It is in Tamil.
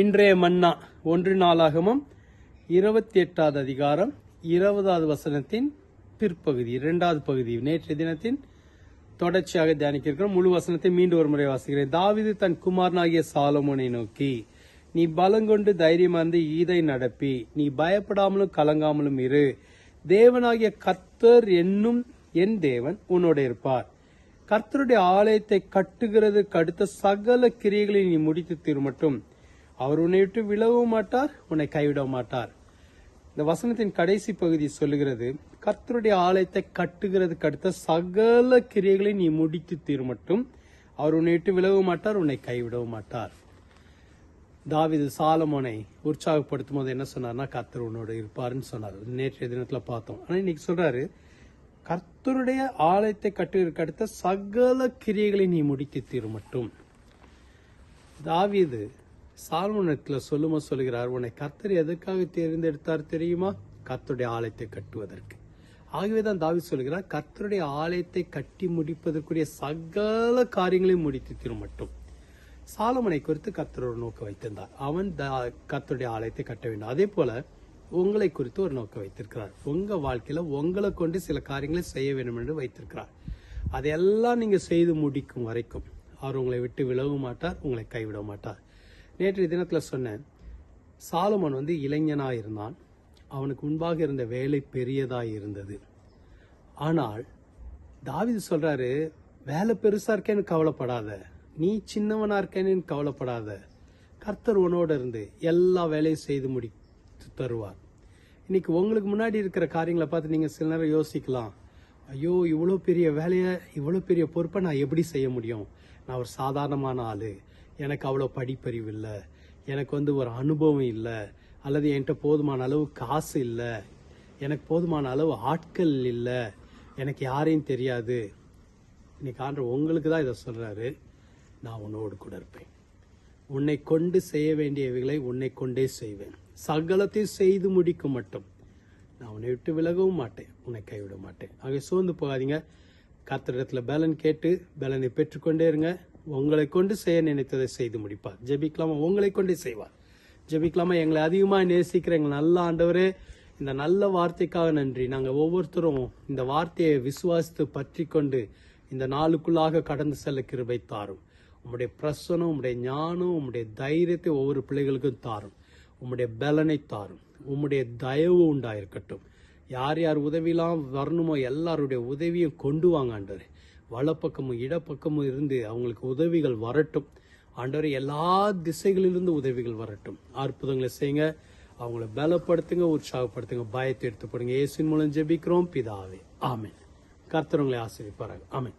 இன்றைய மன்னா ஒன்று நாளாகமும் இருபத்தி எட்டாவது அதிகாரம் இருபதாவது வசனத்தின் பிற்பகுதி இரண்டாவது பகுதி. நேற்றைய தினத்தின் தொடர்ச்சியாக தியானிக்க இருக்கிறோம் முழு வசனத்தை மீண்டும் ஒரு முறை வாசிக்கிறேன். தாவிது தன் குமாரனாகிய சாலமோனை நோக்கி நீ பலங்கொண்டு தைரியமார்ந்து ஈதை நடப்பி. நீ பயப்படாமலும் கலங்காமலும் இரு. தேவனாகிய கர்த்தர் என்னும் என் தேவன் உன்னோட இருப்பார். கர்த்தருடைய ஆலயத்தை கட்டுகிறது கடுத்த சகல கிரியைகளை நீ முடித்து தீர் மட்டும். அவர் உன்னை விட்டு விலகவும் மாட்டார் உன்னை கைவிட மாட்டார். இந்த வசனத்தின் கடைசி பகுதி சொல்லுகிறது கர்த்தருடைய ஆலயத்தை கட்டுகிறதுக்கு அடுத்த சகல கிரியைகளை நீ முடித்து தீர்மட்டும் அவர் உன்னை விட்டு விலகவும் மாட்டார் உன்னை கைவிடவும் மாட்டார். தாவீது சாலமோனை உற்சாகப்படுத்தும் போது என்ன சொன்னார்னா கர்த்தர் உன்னோட இருப்பாருன்னு சொன்னார். நேற்றைய தினத்தில் பார்த்தோம். ஆனால் இன்னைக்கு சொல்றாரு கர்த்தருடைய ஆலயத்தை கட்டுவதற்கு அடுத்த சகல கிரியைகளை நீ முடித்து தீர் மட்டும். தாவிது சால்மோனத்துல சொல்லும்போது சொல்கிறார் உன்னை கர்த்தர் எதற்காக தேர்ந்தெடுத்தார் தெரியுமா? கர்த்தருடைய ஆலயத்தை கட்டுவதற்கு. ஆகவே தான் தாவி சொல்கிறார் கர்த்தருடைய ஆலயத்தை கட்டி முடிப்பதற்குரிய சகல காரியங்களையும் முடித்து தீரும் மட்டும். சாலமனை குறித்து கர்த்தர் ஒரு நோக்கம் வைத்திருந்தார். அவன் தா- கர்த்தருடைய ஆலயத்தை கட்ட வேண்டும். அதே போல உங்களை குறித்து ஒரு நோக்கம் வைத்திருக்கிறார். உங்க வாழ்க்கையில உங்களை கொண்டு சில காரியங்களை செய்ய வேண்டும் என்று வைத்திருக்கிறார். அதையெல்லாம் நீங்க செய்து முடிக்கும் வரைக்கும் அவர் உங்களை விட்டு விலக மாட்டார் உங்களை கைவிட மாட்டார். நேற்றைய தினத்தில் சொன்னேன் சாலமன் வந்து இளைஞனாக இருந்தான் அவனுக்கு முன்பாக இருந்த வேலை பெரியதாக இருந்தது ஆனால் தாவிது சொல்கிறாரு வேலை பெருசாக இருக்கேன்னு கவலைப்படாத. நீ சின்னவனா இருக்கேன்னு கவலைப்படாத. கர்த்தர் உனோட இருந்து எல்லா வேலையும் செய்து முடித்து தருவார். இன்னைக்கு உங்களுக்கு முன்னாடி இருக்கிற காரியங்களை பார்த்து நீங்கள் சில நேரம் யோசிக்கலாம். ஐயோ இவ்வளோ பெரிய வேலையை இவ்வளோ பெரிய பொறுப்பை நான் எப்படி செய்ய முடியும்? நான் ஒரு சாதாரணமான ஆள். எனக்கு அவ்வளோ படிப்பறிவு இல்லை. எனக்கு வந்து ஒரு அனுபவம் இல்லை. அல்லது என்கிட்ட போதுமான அளவு காசு இல்லை. எனக்கு போதுமான அளவு ஆட்கள் இல்லை. எனக்கு யாரையும் தெரியாது. இன்னைக்கு ஆண்டு உங்களுக்கு தான் இதை சொல்கிறாரு நான் உன்னோடு கூட இருப்பேன். உன்னை கொண்டு செய்ய வேண்டியவைகளை உன்னை கொண்டே செய்வேன். சகலத்தையும் செய்து முடிக்கும் மட்டும். நான் உன்னை விட்டு விலகவும் மாட்டேன். உன்னை கைவிட மாட்டேன். ஆக சோர்ந்து போகாதீங்க. கர்த்தரிடத்துல பலன் கேட்டு பலனை பெற்றுக்கொண்டே இருங்க. உங்களை கொண்டு செய்ய நினைத்ததை செய்து முடிப்பார். ஜெபிக்கலாமா? உங்களை கொண்டு செய்வார். ஜெபிக்கலாமா? எங்களை அதிகமாக நேசிக்கிற எங்கள் நல்ல ஆண்டவரே இந்த நல்ல வார்த்தைக்காக நன்றி. நாங்கள் ஒவ்வொருத்தரும் இந்த வார்த்தையை விசுவாசித்து பற்றி கொண்டு இந்த நாளுக்குள்ளாக கடந்து செல்ல கிருபை தாரும். உம்முடைய பிரசனம் உம்முடைய ஞானம் உம்முடைய தைரியத்தை ஒவ்வொரு பிள்ளைகளுக்கும் தாரும். உம்முடைய பலனை தாரும். உம்முடைய தயவு உண்டாயிருக்கட்டும். யார் யார் உதவியெல்லாம் வரணுமோ எல்லாருடைய உதவியும் கொண்டு வாங்க ஆண்டவர். வலப்பக்கமும் இடப்பக்கமும் இருந்து அவங்களுக்கு உதவிகள் வரட்டும். ஆண்டவர் எல்லா திசைகளிலிருந்து உதவிகள் வரட்டும். அற்புதங்களை செய்யுங்க. அவங்கள பலப்படுத்துங்க உற்சாகப்படுத்துங்க பயத்தை எடுத்து போடுங்க. இயேசுவின் மூலம் ஜெபிக்கிறோம். பிதாவே. ஆமேன். கர்த்தர் உங்களை ஆசீர்வதிப்பாராக. ஆமென்.